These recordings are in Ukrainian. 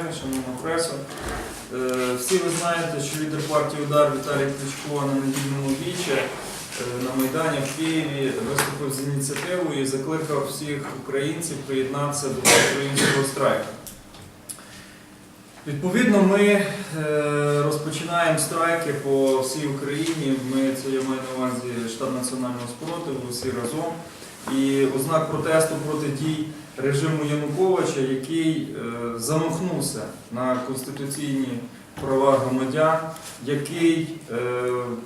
колеги, шановна преса. Е, Всі ви знаєте, що лідер партії Удар Віталій Кличко на недільному вічі е, на Майдані в Києві виступив з ініціативою і закликав всіх українців приєднатися до українського страйку. Відповідно, ми е, розпочинаємо страйки по всій Україні. Ми це я маю на увазі штаб національного спротиву, всі разом. І у знак протесту проти дій режиму Януковича, який е, замахнувся на конституційні права громадян, який е,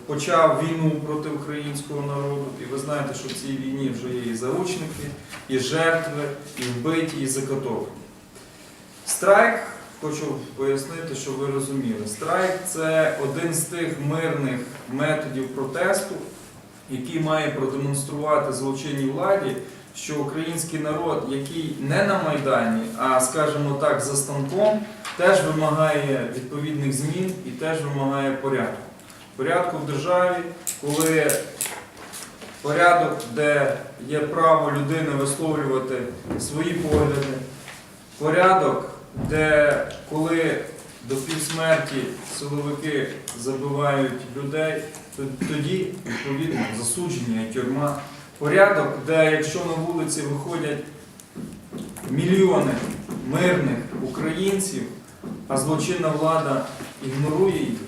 почав війну проти українського народу. І ви знаєте, що в цій війні вже є і заручники, і жертви, і вбиті, і закатовані. Страйк, хочу пояснити, щоб ви розуміли, страйк це один з тих мирних методів протесту, який має продемонструвати злочинній владі, що український народ, який не на Майдані, а скажімо так, за станком, теж вимагає відповідних змін і теж вимагає порядку. Порядку в державі, коли порядок, де є право людини висловлювати свої погляди, порядок, де коли до півсмерті силовики забивають людей, тоді відповідно засудження і тюрма. Порядок, де якщо на вулиці виходять мільйони мирних українців, а злочинна влада ігнорує їх,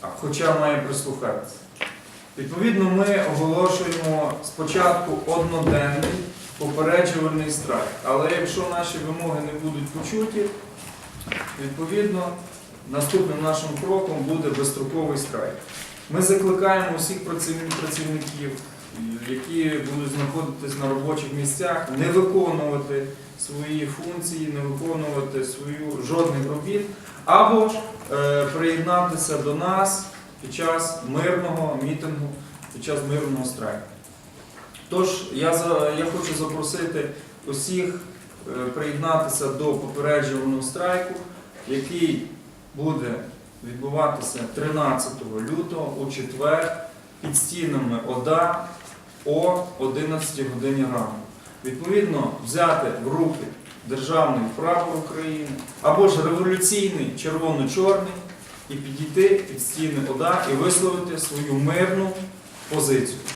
хоча має прислухатися. Відповідно, ми оголошуємо спочатку одноденний попереджувальний страйк. Але якщо наші вимоги не будуть почуті, відповідно, наступним нашим кроком буде безстроковий страйк. Ми закликаємо усіх працівників, які будуть знаходитись на робочих місцях, не виконувати свої функції, не виконувати свою жодних робіт, або ж е, приєднатися до нас під час мирного мітингу, під час мирного страйку. Тож я, я хочу запросити усіх приєднатися до попереджувального страйку, який буде відбуватися 13 лютого у четвер під стінами ОДА о 11 годині ранку. Відповідно, взяти в руки державний прапор України або ж революційний червоно-чорний і підійти під стіни ОДА і висловити свою мирну позицію.